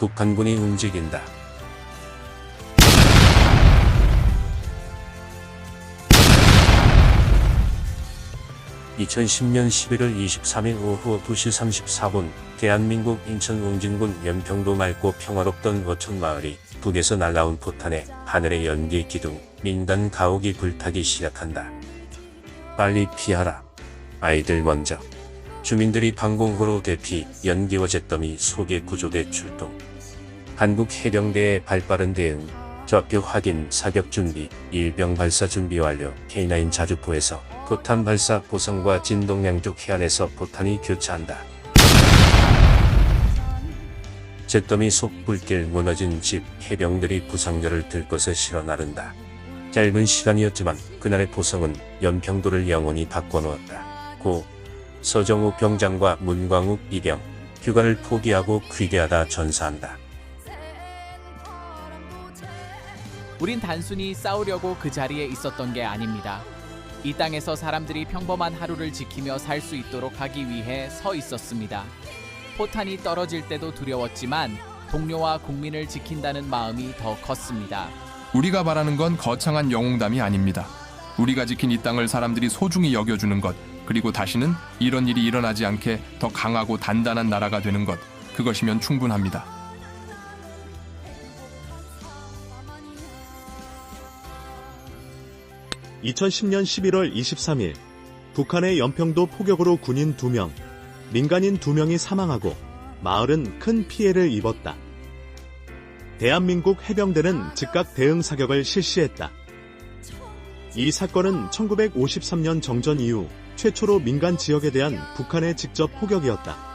북한군이 움직인다. (2010년 11월 23일) 오후 2시 34분 대한민국 인천 웅진군 연평도 맑고 평화롭던 어촌 마을이 북에서 날라온 포탄에 하늘의 연기 기둥 민간 가옥이 불타기 시작한다. 빨리 피하라. 아이들 먼저. 주민들이 방공호로 대피, 연기와 잿더미 소개 구조대 출동. 한국 해병대의 발빠른 대응, 좌표 확인, 사격 준비, 일병 발사 준비 완료, K9 자주포에서 포탄 발사 보성과 진동 양 쪽 해안에서 포탄이 교차한다. 잿더미 속 불길 무너진 집, 해병들이 부상자를 들것에 실어 나른다. 짧은 시간이었지만 그날의 보성은 연평도를 영원히 바꿔놓았다. 고 서정우 병장과 문광욱 이병 휴가를 포기하고 귀대하다 전사한다. 우린 단순히 싸우려고 그 자리에 있었던 게 아닙니다. 이 땅에서 사람들이 평범한 하루를 지키며 살 수 있도록 하기 위해 서 있었습니다. 포탄이 떨어질 때도 두려웠지만 동료와 국민을 지킨다는 마음이 더 컸습니다. 우리가 바라는 건 거창한 영웅담이 아닙니다. 우리가 지킨 이 땅을 사람들이 소중히 여겨주는 것, 그리고 다시는 이런 일이 일어나지 않게 더 강하고 단단한 나라가 되는 것, 그것이면 충분합니다. (2010년 11월 23일) 북한의 연평도 포격으로 군인 2명, 민간인 2명이 사망하고 마을은 큰 피해를 입었다. 대한민국 해병대는 즉각 대응 사격을 실시했다. 이 사건은 1953년 정전 이후 최초로 민간 지역에 대한 북한의 직접 포격이었다.